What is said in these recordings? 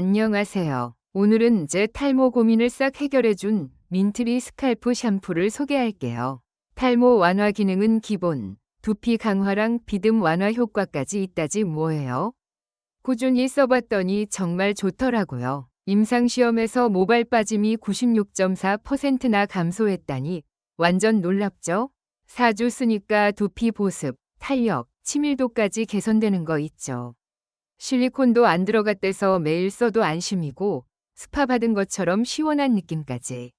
안녕하세요. 오늘은 제 탈모 고민을 싹 해결해준 민트리 스칼프 샴푸를 소개할게요. 탈모 완화 기능은 기본, 두피 강화랑 비듬 완화 효과까지 있다지 뭐예요? 꾸준히 써봤더니 정말 좋더라고요. 임상시험에서 모발 빠짐이 96.4%나 감소했다니 완전 놀랍죠? 4주 쓰니까 두피 보습, 탄력, 치밀도까지 개선되는 거 있죠. 실리콘도 안 들어갔대서 매일 써도 안심이고 스파 받은 것처럼 시원한 느낌까지.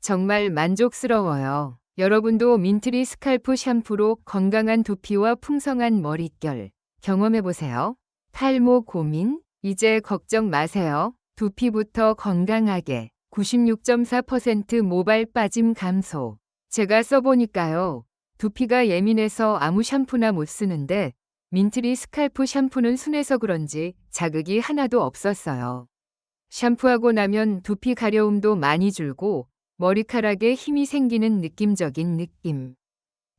정말 만족스러워요. 여러분도 민트리 스칼프 샴푸로 건강한 두피와 풍성한 머릿결 경험해보세요. 탈모 고민? 이제 걱정 마세요. 두피부터 건강하게 96.4% 모발 빠짐 감소. 제가 써보니까요. 두피가 예민해서 아무 샴푸나 못 쓰는데 민트리 스칼프 샴푸는 순해서 그런지 자극이 하나도 없었어요. 샴푸하고 나면 두피 가려움도 많이 줄고 머리카락에 힘이 생기는 느낌적인 느낌.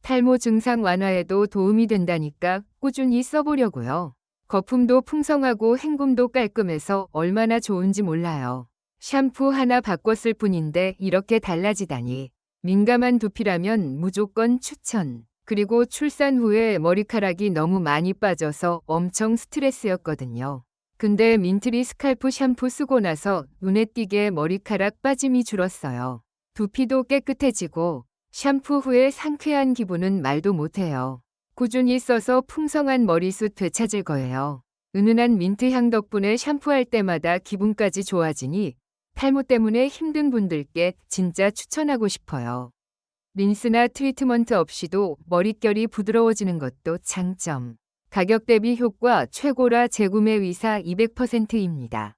탈모 증상 완화에도 도움이 된다니까 꾸준히 써보려고요. 거품도 풍성하고 헹굼도 깔끔해서 얼마나 좋은지 몰라요. 샴푸 하나 바꿨을 뿐인데 이렇게 달라지다니. 민감한 두피라면 무조건 추천. 그리고 출산 후에 머리카락이 너무 많이 빠져서 엄청 스트레스였거든요. 근데 민트리 스칼프 샴푸 쓰고 나서 눈에 띄게 머리카락 빠짐이 줄었어요. 두피도 깨끗해지고 샴푸 후에 상쾌한 기분은 말도 못해요. 꾸준히 써서 풍성한 머리숱 되찾을 거예요. 은은한 민트 향 덕분에 샴푸할 때마다 기분까지 좋아지니 탈모 때문에 힘든 분들께 진짜 추천하고 싶어요. 린스나 트리트먼트 없이도 머릿결이 부드러워지는 것도 장점. 가격 대비 효과 최고라 재구매 의사 200%입니다.